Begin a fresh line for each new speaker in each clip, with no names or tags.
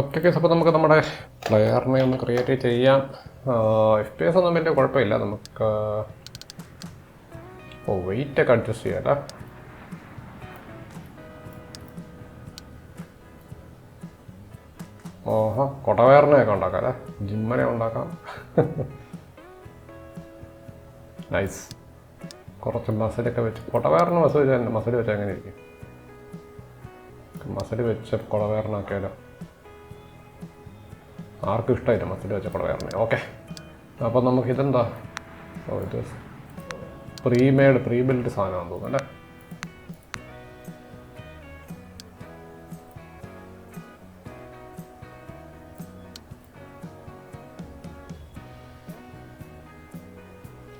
Okay case അപ്പോൾ നമുക്ക് നമ്മുടെ പ്ലെയറിനെ ഒന്ന് ക്രിയേറ്റ് ചെയ്യാം. എഫ് പി എസ് ഒന്നും വലിയ കുഴപ്പമില്ല. നമുക്ക് ഓ വെയിറ്റ് ഒക്കെ അഡ്ജസ്റ്റ് ചെയ്യാം അല്ലേ ഓഹോ കൊടവേറിനെയൊക്കെ ഉണ്ടാക്കാം അല്ലേ ജിമ്മനെ ഉണ്ടാക്കാം. നൈസ് കുറച്ച് മസിലൊക്കെ വെച്ച് കൊടവേറിന് മസിൽ വെച്ചാൽ മസിൽ വെച്ച് അങ്ങനെ ഇരിക്കും. മസിൽ വെച്ച് കുളവേറിനാക്കിയാലോ ആർക്കും ഇഷ്ടമായില്ല മസിൽ വെച്ച കുളവേറിനെ ഓക്കെ. അപ്പം നമുക്ക് ഇതെന്താ? ഓ ഇത് പ്രീമെയ്ഡ് പ്രീബിൽഡ് സാധനമാണെന്ന് തോന്നുന്നു അല്ലേ?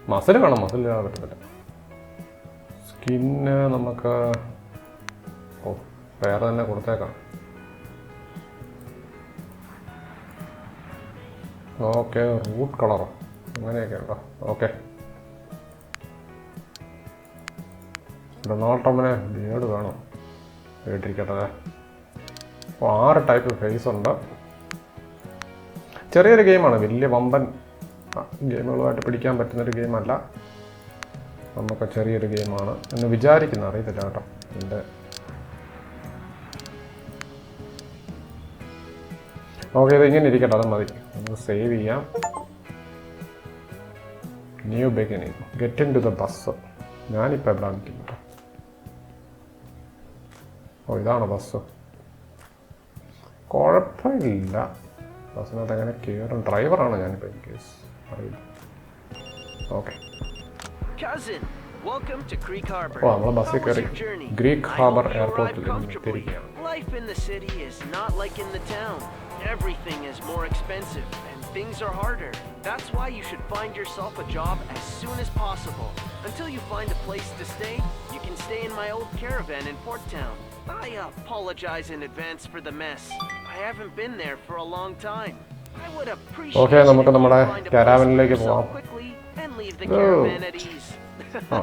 മസിൽ വേണം മസിൽ ചെയ്യാൻ പറ്റത്തില്ല. സ്കിന്ന് നമുക്ക് ഓ വേറെ തന്നെ കൊടുത്തേക്കാം. റൂട്ട് കളറോ? അങ്ങനെയൊക്കെ ഉണ്ടോ? ഓക്കെ. ഡൊണാൾഡ് ട്രംപിന് ബിയേഡ് വേണം. വീട്ടിരിക്കട്ടെ അപ്പോൾ ആറ് ടൈപ്പ് ഫേസ് ഉണ്ട്. ചെറിയൊരു ഗെയിമാണ് വലിയ വമ്പൻ ഗെയിമുകളുമായിട്ട് പിടിക്കാൻ പറ്റുന്നൊരു ഗെയിമല്ല നമുക്ക് ചെറിയൊരു ഗെയിമാണ് എന്ന് വിചാരിക്കുന്ന അറിയത്തില്ല കേട്ടോ എന്റെ ഓക്കെ ഇത് ഇങ്ങനെ ഇരിക്കട്ടെ അത് മതി. നമുക്ക് സേവ് ചെയ്യാം. New beginning get in to the bus ഞാനിപ്പോൾ എവിടെ നിൽക്കുന്നു കേട്ടോ ഓ ഇതാണ് ബസ് കുഴപ്പമില്ല ബസ്സിനകത്ത് എങ്ങനെ കയറും ഡ്രൈവറാണ് ഞാനിപ്പോൾ ഇൻ കേസ് അറിയില്ല ഓക്കെ. ഓ നമ്മൾ ബസ്സിൽ കയറി? ഗ്രീക്ക് ഹാർബർ എയർപോർട്ടിൽ
comfortably. Life in the city is not like in the town. Everything is more expensive things are harder. That's why you should find yourself a job as soon as possible. Until you find a place to stay, you can stay in my old caravan in Port Town. I apologize in advance for the mess. I haven't been there for a long time. I would appreciate
Okay,
it
നമുക്ക്
if you
നമ്മുടെ
find a place for
caravan-ലേക്ക്
yourself
പോവാം.
quickly and leave the
Oh.
caravan at ease.
ആ.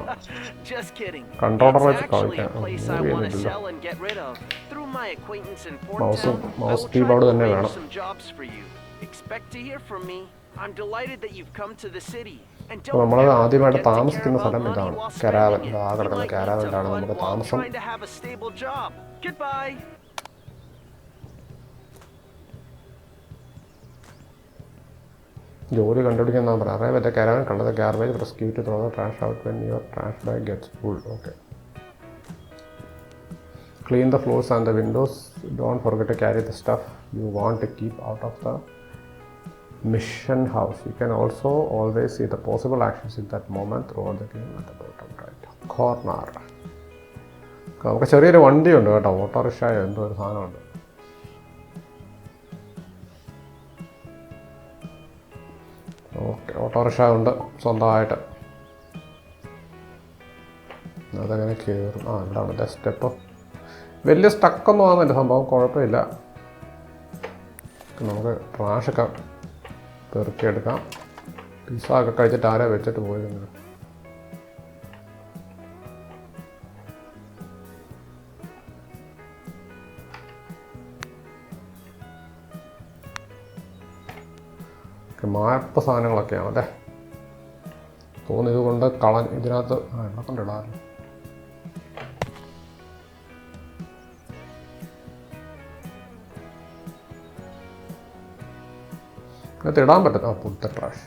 Just kidding.
Controller
It's
വെച്ച്
actually a
കളിക്കാം.
place
Movie
I want to
ഒന്നുമില്ലല്ലോ.
sell and get rid of. Through my acquaintance in Port
Mouse-
Town, I
mouse
will try
keyboard
to
തന്നെ
arrange
വേണം.
Expect to hear from me. I'm delighted that you've come to the city. And
അപ്പോൾ
don't
നമ്മൾ ആദ്യമായിട്ട്
forget to care
താമസിക്കുന്ന സ്ഥലം ഇതാണ് കരാവൻ. ആ
You
കിടക്കുന്ന കരാവനിലാണ് നമുക്ക് താമസം
trying to have a stable job. Goodbye.
ജോലി കണ്ടുപിടിക്കാൻ ഞാൻ പറയാം അറിയാൻ പറ്റിയ കരാവൻ കണ്ടത് garbage rescue to throw trash out when your trash bag gets full okay clean the floors and the windows don't forget to carry the stuff you want to keep out of the mission house you can also always see the possible actions in that moment through the game at the bottom right corner നമുക്ക് ചെറിയൊരു വണ്ടിയുണ്ട് കേട്ടോ. Autorickshaw എന്തോ ഒരു സാധനമുണ്ട്. Okay autorickshaw ഉണ്ട് സ്വന്തമായിട്ട്. അതങ്ങനെ കയറും ആ ഇവിടാണ് സ്റ്റെപ്പ് വലിയ സ്റ്റക്കൊന്നും ആകുന്നില്ല സംഭവം കുഴപ്പമില്ല. നമുക്ക് ട്രാഷൊക്കെ പെറുക്കിയെടുക്കാം. പിസ്സ ഒക്കെ കഴിച്ചിട്ട് ആരാ വെച്ചിട്ട് പോയിരുന്നു മാപ്പ സാധനങ്ങളൊക്കെയാണ് അല്ലേ തോന്നിയത് കൊണ്ട് കളഞ്ഞ് ഇതിനകത്ത് ആ എണ്ണ കൊണ്ടിടാറില്ല ഇതിനകത്ത് ഇടാൻ പറ്റത്തില്ല ആ പുട്ട ട്രാഷ്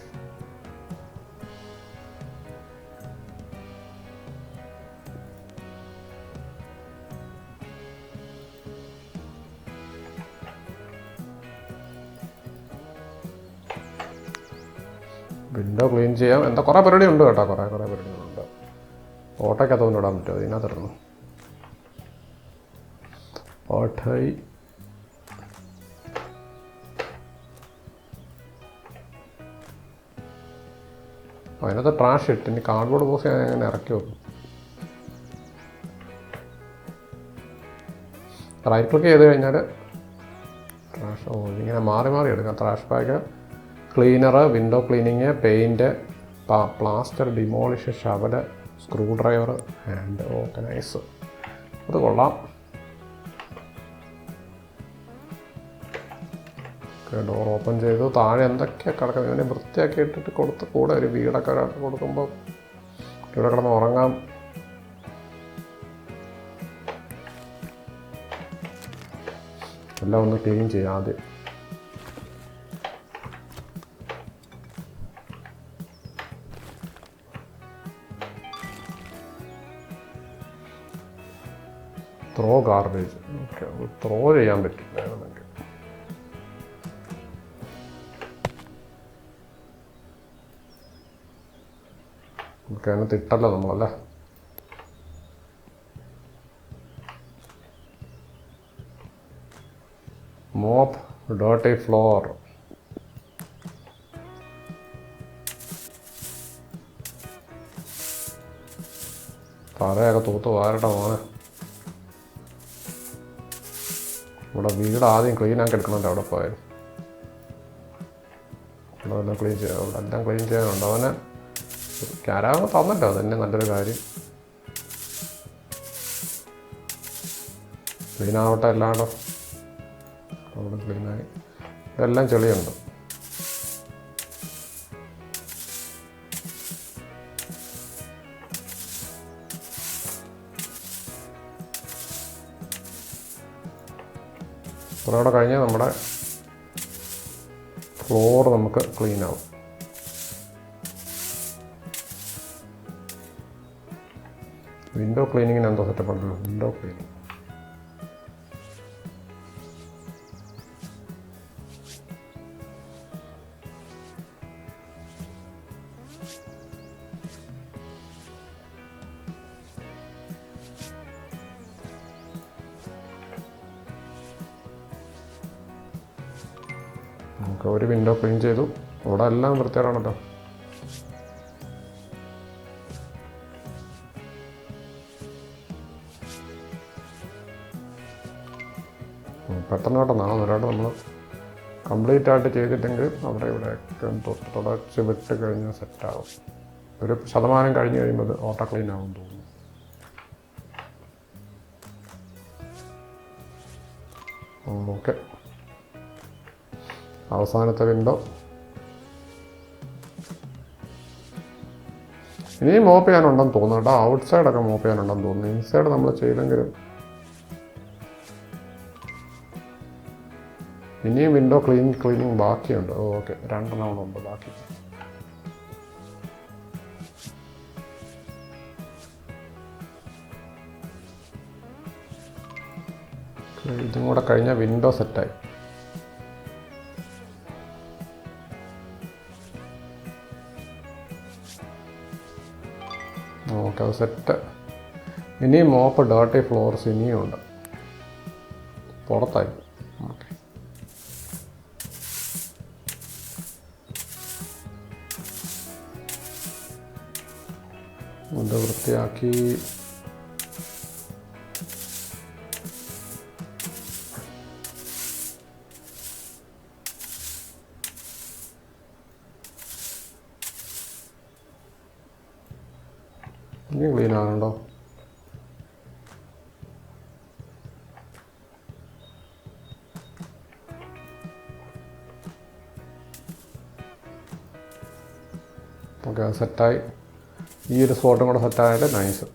വിൻഡോ ക്ലീൻ ചെയ്യാം. എന്താ കുറേ പരിപാടി ഉണ്ട് കേട്ടോ കുറേ കുറേ പരിപാടികളുണ്ട് ഓട്ടയ്ക്കകത്ത് കൊണ്ട് ഇടാൻ പറ്റുമോ അതിനകത്തിടുന്നു ഓട്ടായി അതിനകത്ത് ട്രാഷ് ഇട്ട് ഇനി കാർഡ്ബോർഡ് ബോക്സ് ഞാൻ അങ്ങനെ ഇറക്കി വെക്കും. റൈറ്റ് ക്ലിക്ക് ചെയ്ത് കഴിഞ്ഞാൽ ട്രാഷ് ഓ ഇങ്ങനെ മാറി മാറി എടുക്കാം. Trash bag cleaner window cleaning paint plaster demolish shovel screwdriver and organise അത് കൊള്ളാം. ഡോർ ഓപ്പൺ ചെയ്തു. താഴെ എന്തൊക്കെയാണ് കിടക്കുന്നത്? ഇവനെ വൃത്തിയാക്കി ഇട്ടിട്ട് കൊടുത്ത് കൂടെ ഒരു വീടൊക്കെ ഒരാൾക്ക് കൊടുക്കുമ്പോൾ ഇവിടെ കിടന്ന് ഉറങ്ങാം. എല്ലാം ഒന്ന് ക്ലീൻ ചെയ്യാം ആദ്യം. ത്രോ ഗാർബേജ് ഓക്കെ ത്രോ ചെയ്യാൻ പറ്റും വേണമെങ്കിൽ തിട്ടല്ല ഇട്ടല്ലോ നമ്മളല്ലേ? Mop a floor. തറയൊക്കെ തൂത്ത് വാരട്ടെ മോനെ. ഇവിടെ വീട് ആദ്യം ക്ലീൻ ആക്കി എടുക്കണമല്ലോ അവിടെ പോയാലും ഇവിടെ എല്ലാം ക്ലീൻ ചെയ്യാം. അവിടെ എല്ലാം ക്ലീൻ ചെയ്യാനുണ്ട് അവന് ക്യാരാവ് തന്നല്ലോ അതന്നെ നല്ലൊരു കാര്യം. ക്ലീൻ ആവട്ടെ എല്ലായിടും അവിടെ ക്ലീനായി. ഇതെല്ലാം ചെളിയുണ്ട്. ഇത്രയോടെ കഴിഞ്ഞാൽ നമ്മുടെ ഫ്ലോർ നമുക്ക് ക്ലീൻ ആവും വിൻഡോ ക്ലീനിങ്ങിന് എന്തോ സെറ്റപ്പ് ഉണ്ടല്ലോ വിൻഡോ ക്ലീനിങ് നമുക്ക് ഒരു വിൻഡോ ക്ലീൻ ചെയ്തു. ഇവിടെ എല്ലാം വൃത്തിയാണല്ലോ. പെട്ടെന്ന് പെട്ടെന്ന് നമ്മൾ കംപ്ലീറ്റ് ആയിട്ട് ചെയ്തിട്ടെങ്കിൽ അവിടെ ഇവിടെ തുടച്ച് വിട്ട് കഴിഞ്ഞാൽ സെറ്റാകും ഒരു ശതമാനം കഴിഞ്ഞ് കഴിയുമ്പോൾ ഓട്ടോ ക്ലീൻ ആകും തോന്നുന്നു. ഓക്കെ അവസാനത്തെ വിൻഡോ ഇനിയും മോപ്പ് ചെയ്യാനുണ്ടെന്ന് തോന്നുന്നു കേട്ടോ. ഔട്ട് സൈഡൊക്കെ മോപ്പ് ചെയ്യാനുണ്ടെന്ന് തോന്നുന്നു. ഇൻസൈഡ് നമ്മൾ ചെയ്തെങ്കിലും ഇനിയും വിൻഡോ ക്ലീൻ ക്ലീനിങ് ബാക്കിയുണ്ട്. ഓക്കെ രണ്ടെണ്ണം കൂടെ ഉണ്ട് ബാക്കി. ഇതും കൂടെ കഴിഞ്ഞാൽ വിൻഡോ സെറ്റായി ഓക്കെ അത് സെറ്റ് ഇനിയും മോപ്പ് ഡേർട്ടി ഫ്ലോർസ് ഇനിയും ഉണ്ട്. പുറത്തായി. ഇത് വൃത്തിയാക്കി. ഇനി ക്ലീൻ ആകുന്നുണ്ടോ ഓക്കെ സെറ്റായി ഈ ഒരു സ്പോട്ടും കൂടെ സെറ്റായാലേ nice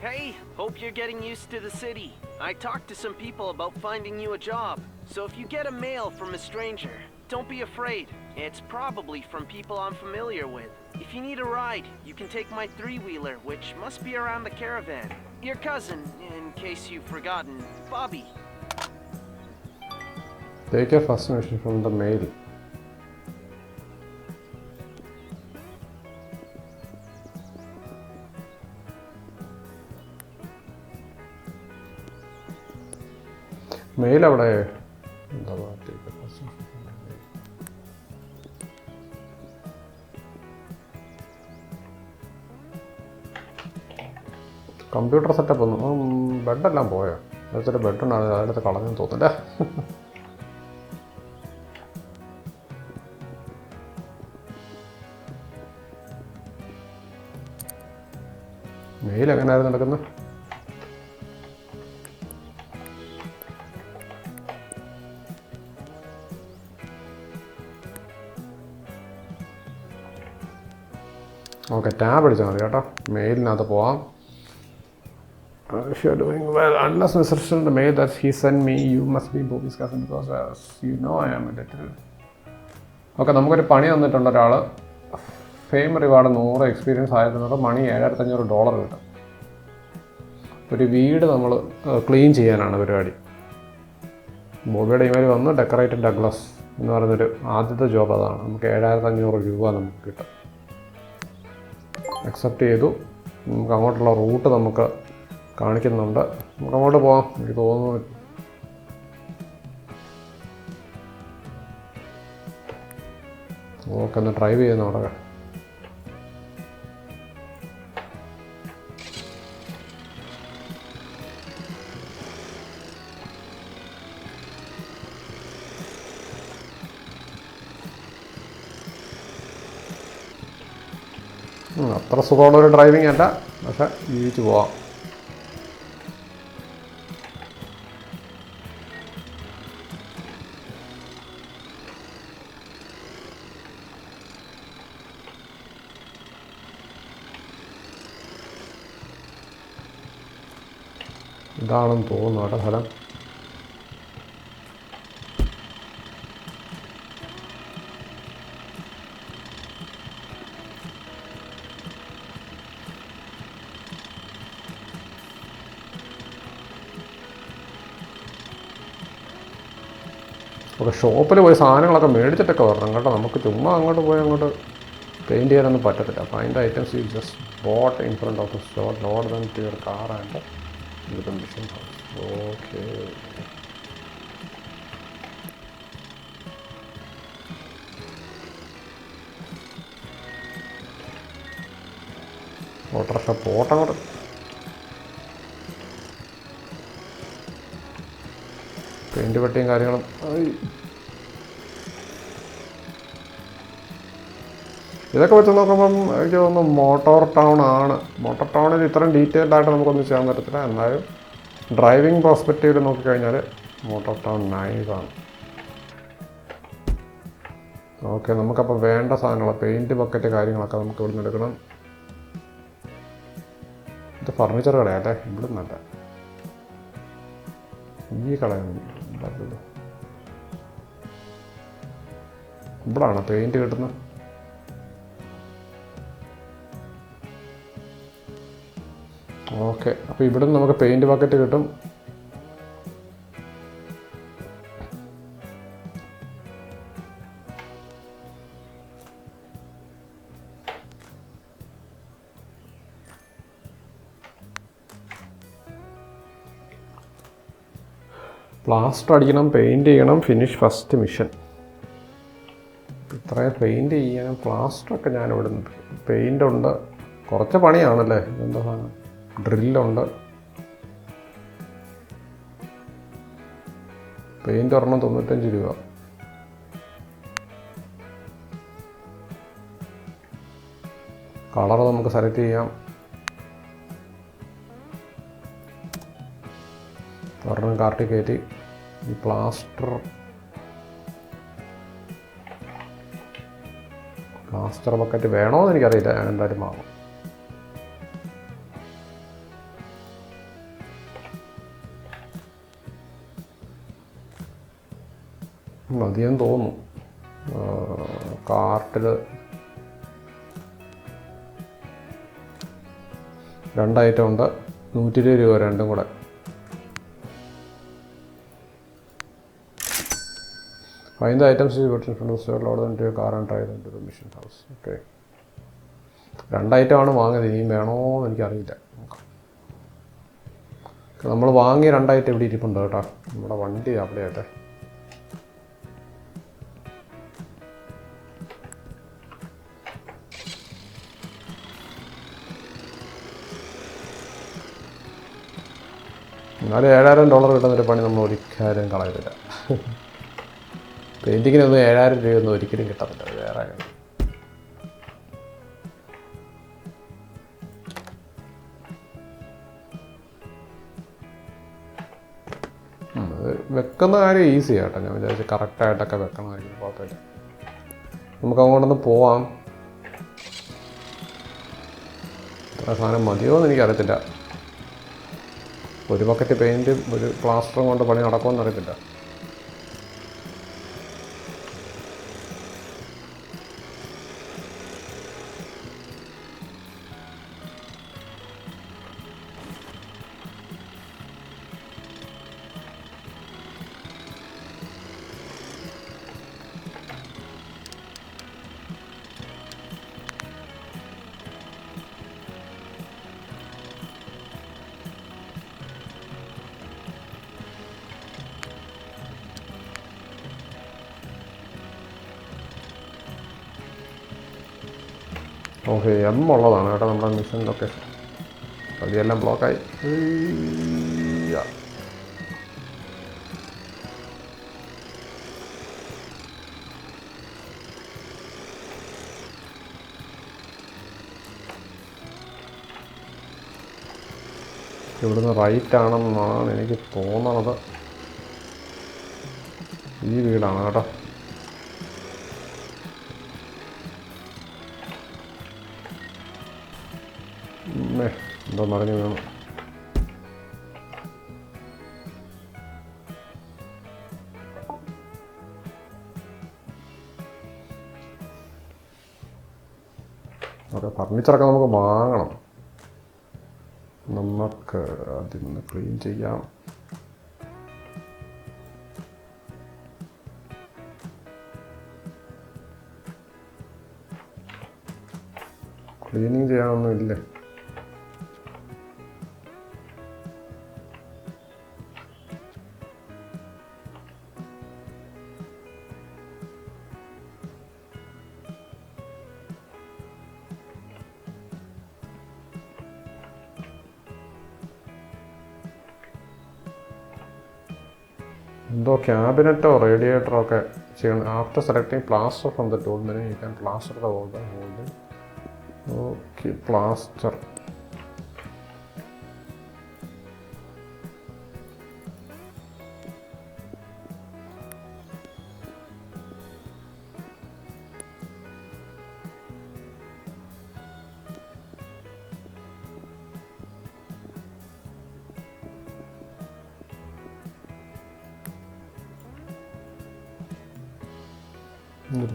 Hey, hope you're getting used to the city. I talked to some people about finding you a job. So if you get a mail from a stranger, don't be afraid. It's probably from people I'm familiar with. If you need a ride, you can take my three wheeler, which must be around the caravan. Your cousin, in case you've forgotten, Bobby.
Take a mission from the mail. Mail അവിടെ computer setup ഒന്ന് ബെഡെല്ലാം പോയോ? നേരത്തെ ബെഡുണ്ടായിരുന്നു അതിനകത്ത് കളഞ്ഞെന്ന് തോന്നില്ലേ mail എങ്ങനെയായിരുന്നു നടക്കുന്നത് okay tab അടിച്ചാൽ മതി കേട്ടോ. മെയിലിനകത്ത് പോവാം. If you're doing well, unless Mr. Still the mail that he sent me, you must be Bobby's cousin because as you know I am a little. Okay നമുക്കൊരു പണി തന്നിട്ടുണ്ട് ഒരാൾ ഫെയിം റിവാർഡ് നൂറ് experience ആയിരുന്നത് മണി ഏഴായിരത്തി അഞ്ഞൂറ് ഡോളർ കിട്ടും ഒരു വീട് നമ്മൾ ക്ലീൻ ചെയ്യാനാണ് പരിപാടി ബോബിയുടെ ഇമെയിൽ വന്ന് ഡെക്കറേറ്റഡ് ഡഗ്ലസ് എന്ന് പറയുന്നൊരു ആദ്യത്തെ ജോബ് അതാണ് നമുക്ക് ഏഴായിരത്തി അഞ്ഞൂറ് രൂപ നമുക്ക് കിട്ടും അക്സെപ്റ്റ് ചെയ്തു നമുക്ക് അങ്ങോട്ടുള്ള റൂട്ട് നമുക്ക് കാണിക്കുന്നുണ്ട്. നമുക്ക് അങ്ങോട്ട് പോവാം എനിക്ക് തോന്നുന്നു. ഓക്കെ ഡ്രൈവ് ചെയ്യുന്ന അവിടെ. അത്ര സുഖമുള്ളൊരു ഡ്രൈവിംഗ് അല്ല. പക്ഷെ ജീവിച്ച് പോവാം. ഇതാണെന്ന് തോന്നുന്നു കേട്ടോ ഫലം അപ്പോൾ ഷോപ്പിൽ പോയി സാധനങ്ങളൊക്കെ മേടിച്ചിട്ടൊക്കെ വരണം കേട്ടോ. നമുക്ക് ചുമ്മാ അങ്ങോട്ട് പോയി അങ്ങോട്ട് പെയിന്റ് ചെയ്യാനൊന്നും പറ്റത്തില്ല. അപ്പോൾ അതിന്റെ items you just bought in front of the store load then to your car and mission house okay autorickshaw പോട്ടങ്ങോട്ട് paint പെട്ടിയും കാര്യങ്ങളും ഇതൊക്കെ വെച്ച് നോക്കുമ്പം എനിക്ക് തോന്നുന്നു മോട്ടോർ ടൗൺ ആണ്. മോട്ടോർ ടൗണിൽ ഇത്രയും ഡീറ്റെയിൽഡ് ആയിട്ട് നമുക്കൊന്നും ചെയ്യാൻ പറ്റത്തില്ല. എന്നാലും ഡ്രൈവിംഗ് പെർസ്പെക്റ്റീവിൽ നോക്കിക്കഴിഞ്ഞാൽ മോട്ടോർ ടൗൺ നൈസാണ് ഓക്കെ നമുക്കപ്പോൾ വേണ്ട സാധനങ്ങൾ പെയിന്റ് ബക്കറ്റ് കാര്യങ്ങളൊക്കെ നമുക്ക് ഇവിടുന്ന് എടുക്കണം. ഇത് ഫർണിച്ചർ കടയല്ലേ ഇവിടുന്നല്ല. ഈ കടയാണ്. ഇവിടാണ് പെയിന്റ് കിട്ടുന്നത്? ഓക്കെ. അപ്പോൾ ഇവിടുന്ന് നമുക്ക് പെയിന്റ് ബക്കറ്റ് കിട്ടും. പ്ലാസ്റ്റർ അടിക്കണം പെയിന്റ് ചെയ്യണം ഫിനിഷ് ഫസ്റ്റ് മിഷൻ ഇത്രയും പെയിന്റ് ചെയ്യാൻ പ്ലാസ്റ്ററൊക്കെ ഞാൻ ഇവിടെ നിന്ന് പെയിന്റ് ഉണ്ട്. കുറച്ച് പണിയാണല്ലേ? എന്താ സാധനം? ഡ്രില്ലുണ്ട്. പെയിന്റ് ഒരെണ്ണം തൊണ്ണൂറ്റഞ്ച് രൂപ. കളർ നമുക്ക് സെലക്ട് ചെയ്യാം. ഒരെണ്ണം കാർട്ടി കയറ്റി. ഈ പ്ലാസ്റ്റർ. പ്ലാസ്റ്റർ ബക്കറ്റ് വേണോ എന്ന് എനിക്കറിയില്ല. ഞാൻ എന്തായാലും വാങ്ങും. മതിയെന്ന് തോന്നുന്നു. കാർട്ടിൽ രണ്ട് ഐറ്റം ഉണ്ട്. നൂറ്റി ഇരുപത് രൂപ രണ്ടും കൂടെ. Find items items you front in front of the store, load them into your car and drive them to the mission house. Okay. രണ്ട് ഐറ്റമാണ് വാങ്ങിയത്. ഇനിയും വേണോ എന്ന് എനിക്കറിയില്ല നമ്മൾ വാങ്ങിയ രണ്ട് ഐറ്റം ഇവിടെ ഇരിപ്പുണ്ട് കേട്ടോ. നമ്മുടെ വണ്ടി അവിടെ ആട്ടെ എന്നാലും ഏഴായിരം ഡോളർ കിട്ടുന്നൊരു പണി നമ്മൾ ഒരിക്കലും കളയത്തില്ല പെയിന്റിങ്ങിനൊന്നും ഏഴായിരം രൂപയൊന്നും ഒരിക്കലും കിട്ടത്തില്ല. വേറെ വെക്കുന്ന കാര്യം ഈസി ആട്ടോ ഞാൻ വിചാരിച്ചു കറക്റ്റായിട്ടൊക്കെ വെക്കണമായിരിക്കും കുഴപ്പമില്ല. നമുക്ക് അങ്ങോട്ടൊന്ന് പോവാം. സാധനം മതിയോ എന്ന് എനിക്കറിയത്തില്ല. ഒരു ബക്കറ്റ് പെയിന്റും ഒരു പ്ലാസ്റ്ററും കൊണ്ട് പണി നടക്കുമെന്ന് ഓക്കെ എം ഉള്ളതാണ് കേട്ടോ നമ്മുടെ മിഷൻ ലൊക്കേഷൻ പതിയെല്ലാം ബ്ലോക്കായി. ഇവിടുന്ന് റൈറ്റ് ആണെന്നാണ് എനിക്ക് തോന്നണത്. ഈ വീടാണ് കേട്ടോ. എന്തോ മറിഞ്ഞു വീണു. ഓക്കെ ഫർണിച്ചറൊക്കെ നമുക്ക് വാങ്ങണം. നമുക്ക് ഒന്ന് ക്ലീൻ ചെയ്യാം. ക്ലീനിങ് ചെയ്യാനൊന്നും ഇല്ലേ? ക്യാബിനറ്റോ റേഡിയേറ്ററോ ഒക്കെ ചെയ്യണം after selecting plaster from the tool menu you can plaster the holder holding okay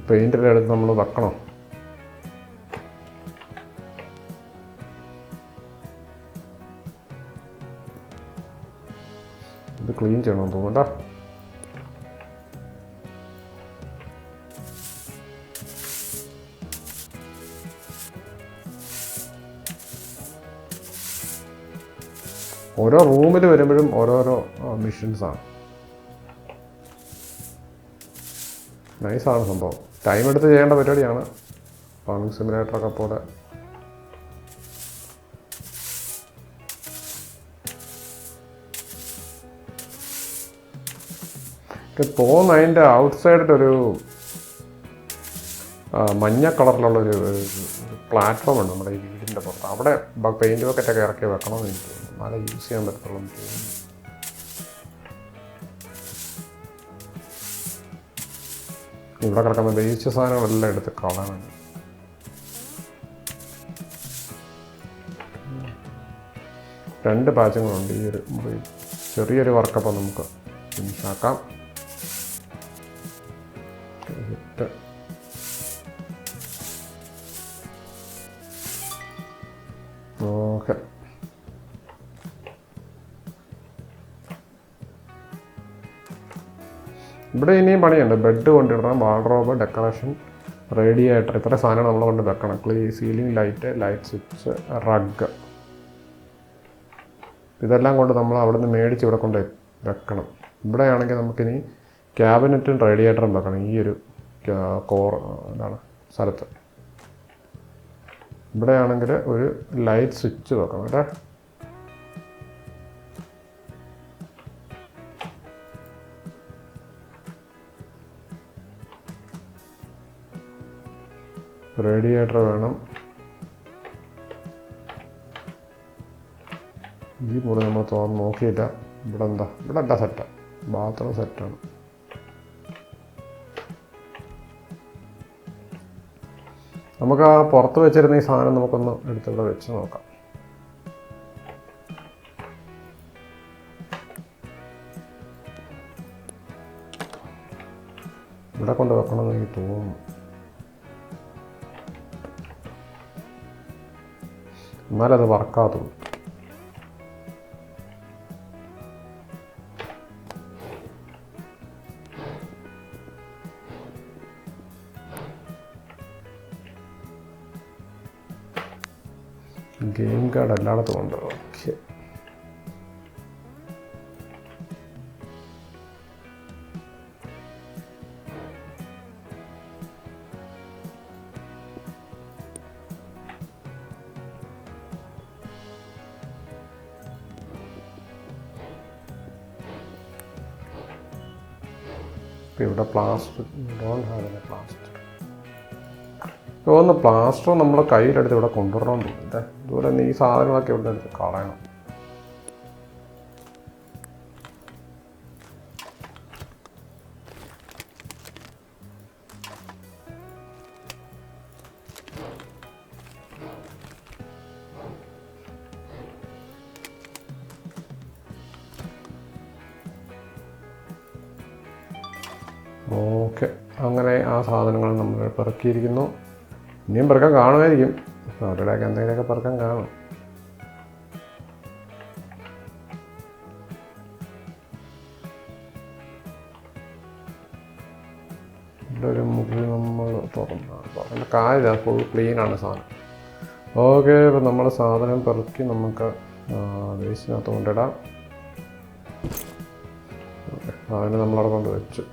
പെയിന്റിന്റെ അടുത്ത് നമ്മൾ വെക്കണം? ഇത് ക്ലീൻ ചെയ്യണമെന്ന് തോന്നുന്നുണ്ടോ ഓരോ റൂമിൽ വരുമ്പോഴും ഓരോരോ മിഷൻസാണ് നൈസാണ് സംഭവം. ടൈം എടുത്ത് ചെയ്യേണ്ട പരിപാടിയാണ്. ഫാമിംഗ് സിമുലേറ്ററൊക്കെ പോലെ. എനിക്ക് തോന്നുന്നു അതിന്റെ ഔട്ട് സൈഡിലൊരു മഞ്ഞ കളറിലുള്ളൊരു പ്ലാറ്റ്ഫോം ഉണ്ട് നമ്മുടെ ഈ വീടിന്റെ പുറത്ത്. അവിടെ പെയിന്റ് ബക്കറ്റൊക്കെ ഇറക്കി വെക്കണമെന്ന് എനിക്ക് തോന്നുന്നു. നല്ല യൂസ് ചെയ്യാൻ പറ്റത്തുള്ളൂ എന്ന് തോന്നുന്നു. ഇവിടെ കിടക്കുന്ന വേസ്റ്റ് സാധനങ്ങളെല്ലാം എടുത്ത് കളയണം രണ്ട് പാച്ചങ്ങളുണ്ട് ഈ ഒരു ചെറിയൊരു വർക്കപ്പം നമുക്ക് ഫിനിഷാക്കാം പണിയുണ്ട്. ബെഡ് കൊണ്ടിടണം വാർഡ്രോബ് ഡെക്കറേഷൻ റേഡിയേറ്റർ ഇത്ര സാധനം നമ്മൾ കൊണ്ട് വെക്കണം. ക്ലീ ceiling light light switch rug ഇതെല്ലാം കൊണ്ട് നമ്മൾ അവിടെ നിന്ന് മേടിച്ച് ഇവിടെ കൊണ്ട് വെക്കണം. ഇവിടെയാണെങ്കിൽ നമുക്കിനി ക്യാബിനറ്റും റേഡിയേറ്ററും വെക്കണം. ഈ ഒരു കോർ എന്താണ് സ്ഥലത്ത്. ഇവിടെയാണെങ്കിൽ ഒരു ലൈറ്റ് സ്വിച്ച് വെക്കണം. അല്ലേ റേഡിയേറ്റർ വേണം. ഈ മുറി നമ്മൾ തോന്നുന്നു നോക്കിയില്ല. ഇവിടെ എന്താ? ഇവിടെ എന്താ സെറ്റ് ബാത്റൂം സെറ്റാണ് നമുക്ക് ആ പുറത്ത് വെച്ചിരുന്ന ഈ സാധനം നമുക്കൊന്ന് എടുത്തിവിടെ വെച്ച് നോക്കാം. ഇവിടെ കൊണ്ട് വെക്കണമെന്ന് എനിക്ക് തോന്നുന്നു. എന്നാലത് വർക്കാകത്തുള്ളൂ ഗെയിം കാർഡ് എല്ലായിടത്തും ഉണ്ട് plaster don't have a plaster തോന്നുന്നു പ്ലാസ്റ്റർ നമ്മൾ കയ്യിലെടുത്ത് ഇവിടെ കൊണ്ടുവരണം. ഇതുപോലെ ഈ സാധനങ്ങളൊക്കെ ഇവിടെ എടുത്ത് കളയണം. പെറുക്കിയിരിക്കുന്നു ഇനിയും പെറുക്കാൻ കാണുമായിരിക്കും. അവരുടെയൊക്കെ എന്തെങ്കിലുമൊക്കെ പെറുക്കാൻ കാണും. ഒരു മുറി നമ്മൾ തുറന്നു തുറന്ന കാര്യമില്ല ഫുൾ ക്ലീനാണ് സാധനം. ഓക്കെ ഇപ്പം നമ്മൾ സാധനം പെറുക്കി നമുക്ക് വേസ്റ്റിനകത്ത് കൊണ്ടിടാം. അതിന് നമ്മളവിടെ കൊണ്ട് വെച്ചു.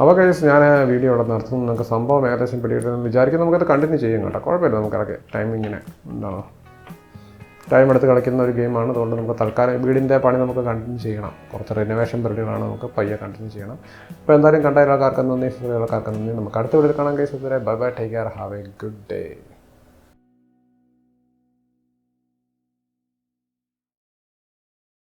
അപ്പോൾ കഴിച്ച് ഞാൻ വീഡിയോ ഇവിടെ നിർത്തുന്നു. നിങ്ങൾക്ക് സംഭവം ഏകദേശം പിടികിട്ടുമെന്ന് വിചാരിക്കും നമുക്കത് കണ്ടിന്യൂ ചെയ്യും കേട്ടോ. കുഴപ്പമില്ല നമുക്കതൊക്കെ ടൈമിങ്ങിനെ എന്താണ് ടൈം എടുത്ത് കളിക്കുന്ന ഒരു ഗെയിമാണ് അതുകൊണ്ട് നമുക്ക് തൽക്കാലം വീടിന്റെ പണി നമുക്ക് കണ്ടിന്യൂ ചെയ്യണം. കുറച്ച് റിനോവേഷൻ പരിപാടികളാണ് നമുക്ക് പയ്യെ കണ്ടിന്യൂ ചെയ്യണം. അപ്പോൾ എന്തായാലും കണ്ട ആൾക്കാർക്ക് നന്ദി ആൾക്കാർക്ക് നന്ദി. നമുക്ക് അടുത്ത വീട്ടിൽ കാണാൻ കഴിച്ചു bye bye take care have a good day